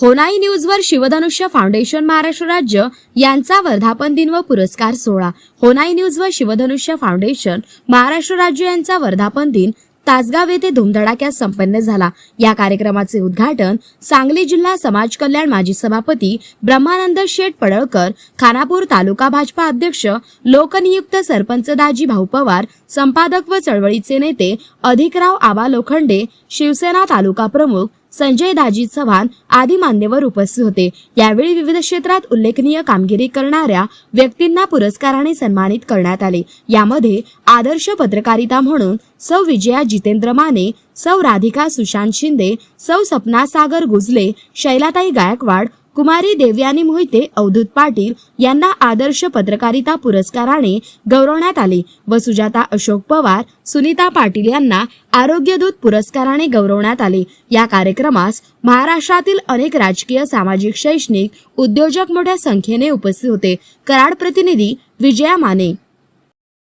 होनाई न्यूजवर शिवधनुष्य फाउंडेशन महाराष्ट्र राज्य यांचा वर्धापन दिन व पुरस्कार सोहळा. होनाई न्यूज व शिवधनुष्य फाउंडेशन महाराष्ट्र राज्य यांचा वर्धापन दिन तासगाव येथे धुमधडाक्यात संपन्न झाला. या कार्यक्रमाचे उद्घाटन सांगली जिल्हा समाज कल्याण माजी सभापती ब्रह्मानंद शेठ पडळकर खानापूर तालुका भाजपा अध्यक्ष लोकनियुक्त सरपंच दाजी भाऊ पवार संपादक व चळवळीचे नेते अधिकराव आबा लोखंडे शिवसेना तालुका प्रमुख संजय दाजी चव्हाण आदी मान्यवर उपस्थित होते. यावेळी विविध क्षेत्रात उल्लेखनीय कामगिरी करणाऱ्या व्यक्तींना पुरस्काराने सन्मानित करण्यात आले. यामध्ये आदर्श पत्रकारिता म्हणून सौ विजया जितेंद्र माने सौ राधिका सुशांत शिंदे सौ सपना सागर गुजले शैलाताई गायकवाड कुमारी देवयानी मोहिते अवधूत पाटील यांना आदर्श पत्रकारिता पुरस्काराने गौरवण्यात आले व सुजाता अशोक पवार सुनीता पाटील यांना आरोग्यदूत पुरस्काराने गौरवण्यात आले. या कार्यक्रमास महाराष्ट्रातील अनेक राजकीय सामाजिक शैक्षणिक उद्योजक मोठ्या संख्येने उपस्थित होते. कराड प्रतिनिधी विजया माने.